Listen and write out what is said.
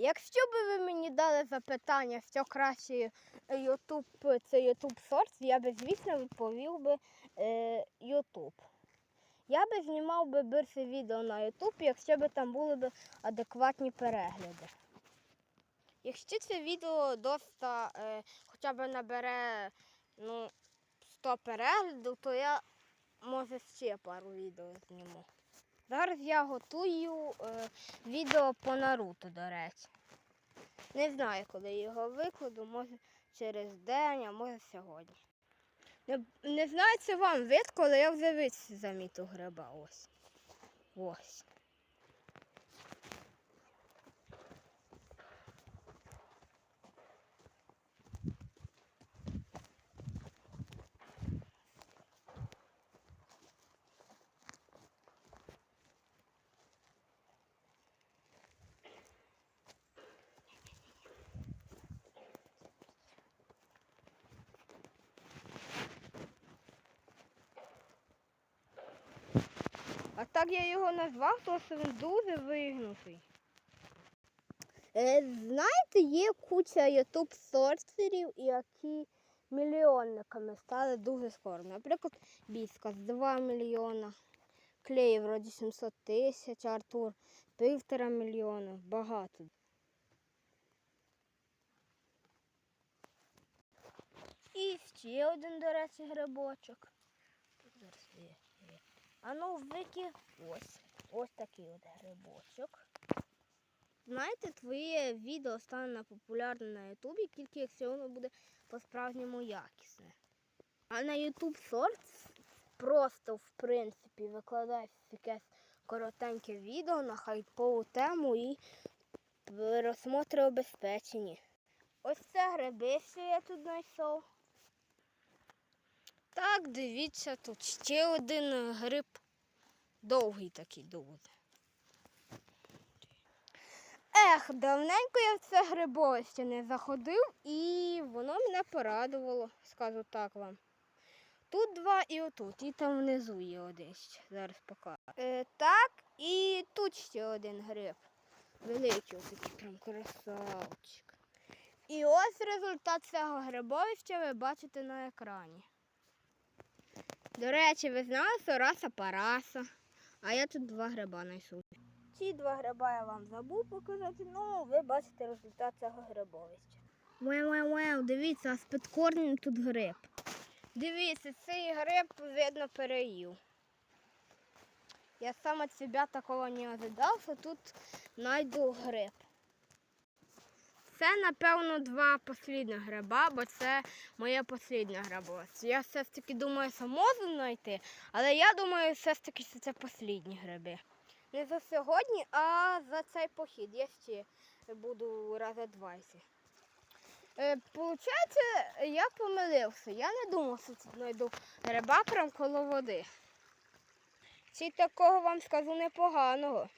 Якщо б ви мені дали запитання, що краще YouTube, це YouTube Shorts, я би, звісно, відповів би е, YouTube. Я би знімав би більше відео на YouTube, якщо б там були б адекватні перегляди. Якщо це відео доста е, хоча б набере ну, 100 переглядів, то я може ще пару відео зніму. Зараз я готую е, відео по Наруто, до речі. Не знаю, коли його викладу, може через день, а може сьогодні. Не, не знаю, це вам вид, коли я вже вид замітив гриба. Ось. Ось. Так я його назвав, тому що він дуже вигнутий. Е, знаєте, є куча ютуб сорсерів, які мільйонниками стали дуже скоро. Наприклад, Біска з 2 мільйона, Клей вроді 700 тисяч, Артур півтора мільйона, багато. І ще один, до речі, грибочок. Тут зараз є. А ну вики ось. Ось такий от грибочок. Знаєте, твоє відео стане популярне на Ютубі, тільки якщо воно буде по-справжньому якісне. А на YouTube Shorts просто, в принципі, викладаєш якесь коротеньке відео на хайпову тему і розсмотри обезпечені. Ось це гриби, що я тут знайшов. Так, дивіться, тут ще один гриб. Довгий такий дуже. Ех, давненько я в це грибовище не заходив і воно мене порадувало, скажу так вам. Тут два і отут, і там внизу є один ще. Зараз покажу. Е, так, і тут ще один гриб. Великий, такий прям красавчик. І ось результат цього грибовища ви бачите на екрані. До речі, ви знали, що раса параса. А я тут два гриба знайшов. Ці два гриба я вам забув показати, ну ви бачите результат цього грибовища. Вау-вау-вау, дивіться, а з під корнем тут гриб. Дивіться, цей гриб, видно, переїв. Я сам від себе такого не ожидав, що тут знайду гриб. Це, напевно, два послідних гриба, бо це моє посліднє грибовство. Я все ж таки думаю, що можу знайти, але я думаю, все ж таки, що це послідні гриби. Не за сьогодні, а за цей похід. Я ще буду рази два. Е, Получається, я помилився. Я не думав, що тут знайду гриба прямо коло води. Чи такого вам скажу непоганого.